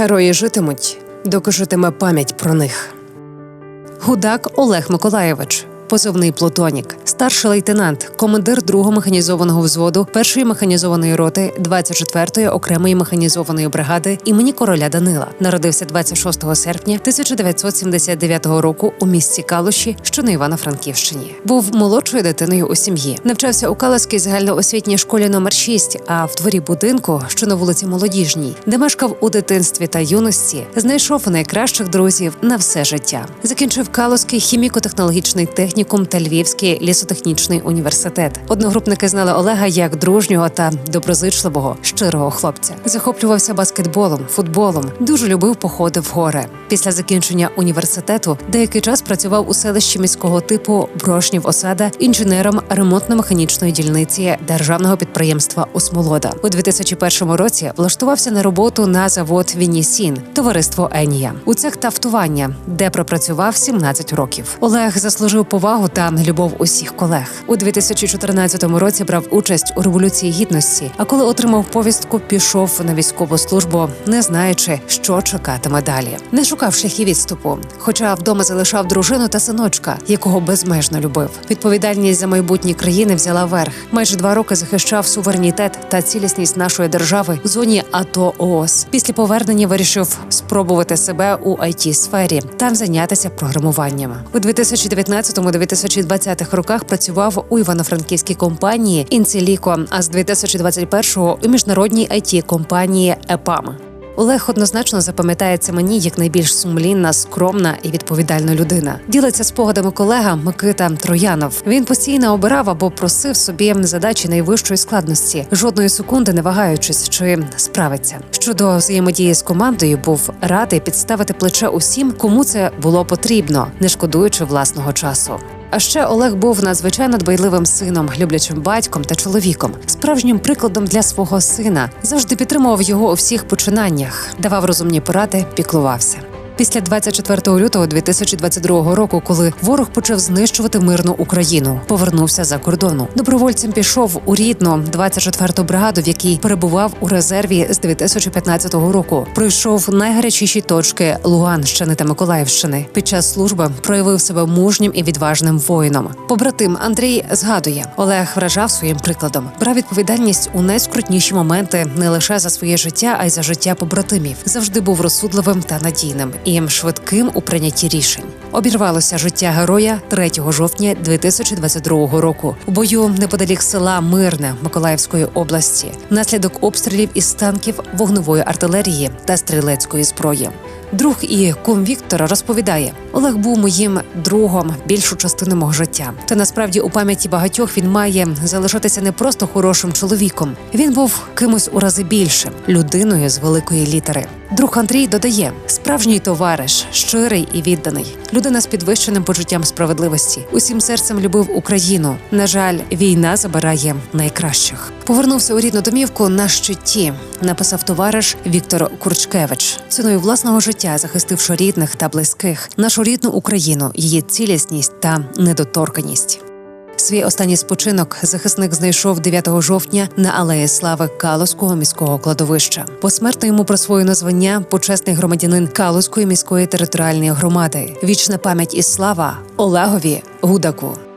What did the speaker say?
Герої житимуть, доки житиме пам'ять про них. Гудак Олег Миколаєвич, позивний Плутонік, старший лейтенант, командир 2-го механізованого взводу 1-ї механізованої роти 24-ї окремої механізованої бригади імені короля Данила. Народився 26 серпня 1979 року у місті Калуші, що на Івано-Франківщині. Був молодшою дитиною у сім'ї. Навчався у Калаській загальноосвітній школі номер 6, а в дворі будинку, що на вулиці Молодіжній, де мешкав у дитинстві та юності, знайшов найкращих друзів на все життя. Закінчив Калуський хіміко-технологічний технікум та Львівський лісотехнічний університет. Одногрупники знали Олега як дружнього та доброзичливого, щирого хлопця. Захоплювався баскетболом, футболом, дуже любив походи в гори. Після закінчення університету деякий час працював у селищі міського типу Брошнів Осада інженером ремонтно-механічної дільниці державного підприємства Осмолода. У 2001 році влаштувався на роботу на завод Вінісін, товариство Енія у цех тафтування, де пропрацював 17 років. Олег заслужив повагу та любов усіх колег. У 2014 році брав участь у революції гідності. А коли отримав повістку, пішов на військову службу, не знаючи, що чекатиме далі. Не шукав шляхів відступу, хоча вдома залишав дружину та синочка, якого безмежно любив. Відповідальність за майбутнє країни взяла верх. Майже два роки захищав суверенітет та цілісність нашої держави в зоні АТО ООС. Після повернення вирішив спробувати себе у it сфері там зайнятися програмуванням. У 2019-2020 роках працював у івано-франківській компанії Інцеліко, а з 2021-го у міжнародній it компанії ЕПАМ. Олег однозначно запам'ятається мені як найбільш сумлінна, скромна і відповідальна людина. Ділиться спогадами колега Микита Троянов. Він постійно обирав або просив собі задачі найвищої складності, жодної секунди не вагаючись, чи справиться. Щодо взаємодії з командою, був радий підставити плече усім, кому це було потрібно, не шкодуючи власного часу. А ще Олег був надзвичайно дбайливим сином, люблячим батьком та чоловіком, справжнім прикладом для свого сина. Завжди підтримував його у всіх починаннях, давав розумні поради, піклувався. Після 24 лютого 2022 року, коли ворог почав знищувати мирну Україну, повернувся за кордону. Добровольцем пішов у рідну 24-ту бригаду, в якій перебував у резерві з 2015 року. Пройшов найгарячіші точки Луганщини та Миколаївщини. Під час служби проявив себе мужнім і відважним воїном. Побратим Андрій згадує, Олег вражав своїм прикладом, брав відповідальність у найскрутніші моменти не лише за своє життя, а й за життя побратимів. Завжди був розсудливим та надійним швидким у прийнятті рішень. Обірвалося життя героя 3 жовтня 2022 року у бою неподалік села Мирне Миколаївської області, внаслідок обстрілів із танків, вогневої артилерії та стрілецької зброї. Друг і кум Віктора розповідає: Олег був моїм другом більшу частину мого життя. Та насправді у пам'яті багатьох він має залишатися не просто хорошим чоловіком. Він був кимось у рази більшим людиною з великої літери. Друг Андрій додає: справжній товариш, щирий і відданий, людина з підвищеним почуттям справедливості. Усім серцем любив Україну. На жаль, війна забирає найкращих. Повернувся у рідну домівку на щиті. Написав товариш Віктор Курчкевич. Ціною власного життя захистивши рідних та близьких, нашу рідну Україну, її цілісність та недоторканість. Свій останній спочинок захисник знайшов 9 жовтня на алеї слави Калузького міського кладовища. Посмертно йому присвоєно звання почесний громадянин Калузької міської територіальної громади. Вічна пам'ять і слава Олегові Гудаку.